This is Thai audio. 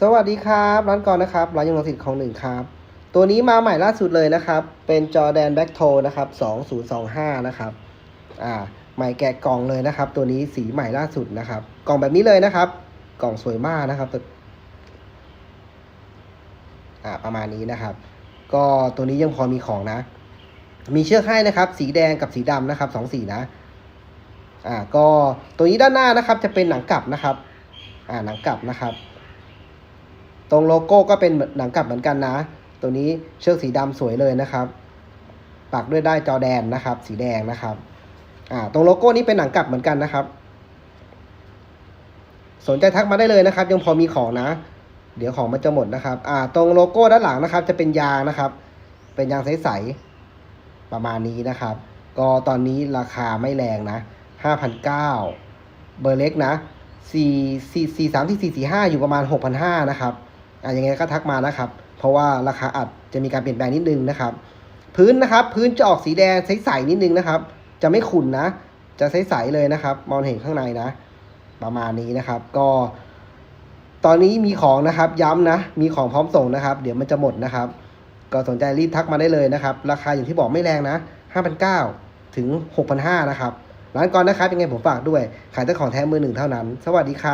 สวัสดีครับ ร้านกรนะครับ ร้านยงลงสิทธิ์ของหนึ่งครับ ตัวนี้มาใหม่ล่าสุดเลยนะครับ เป็นจอแดนแบ็กโทนะครับ2025 นะครับ อ่า ใหม่แกะกล่องเลยนะครับ ตัวนี้สีใหม่ล่าสุดนะครับ กล่องแบบนี้เลยนะครับ กล่องสวยมากนะครับอ่า ประมาณนี้นะครับ ก็ตัวนี้ยังพอมีของนะ มีเชือกให้นะครับ สีแดงกับสีดำนะครับสองสีนะ อ่า ก็ตัวนี้ด้านหน้านะครับ จะเป็นหนังกลับนะครับ อ่า หนังกลับนะครับ ตรงโลโก้ก็เป็นหนังกลับเหมือนกันนะ ตัวนี้เชือกสีดำสวยเลยนะครับ ปักด้วยได้จอแดนนะครับ สีแดงนะครับอ่าตรงโลโก้นี้เป็นหนังกลับเหมือนกันนะครับ สนใจทักมาได้เลยนะครับ ยังพอมีของนะ เดี๋ยวของมันจะหมดนะครับอ่าตรงโลโก้ด้านหลังนะครับ จะเป็นยางนะครับ เป็นยางใสๆประมาณนี้นะครับ ก็ตอนนี้ราคาไม่แรงนะห้าพันเก้าเบอร์เล็กนะสี่สี่สี่สามที่สี่สี่ห้าอยู่ประมาณหกพันห้านะครับ อะยังไงก็ทักมานะครับ เพราะว่าราคาอาจจะมีการเปลี่ยนแปลงนิดนึงนะครับ พื้นนะครับ พื้นจะออกสีแดงใสๆนิดนึงนะครับ จะไม่ขุ่นนะ จะใสๆเลยนะครับ มองเห็นข้างในนะ ประมาณนี้นะครับ ก็ ตอนนี้มีของนะครับ ย้ำนะ มีของพร้อมส่งนะครับ เดี๋ยวมันจะหมดนะครับ ก็สนใจรีบทักมาได้เลยนะครับ ราคาอย่างที่บอกไม่แรงนะ5,900ถึง6,500นะครับร้านก่อนนะครับยังไงผมฝากด้วย ขายแต่ของแท้มือหนึ่งเท่านั้น สวัสดีครับ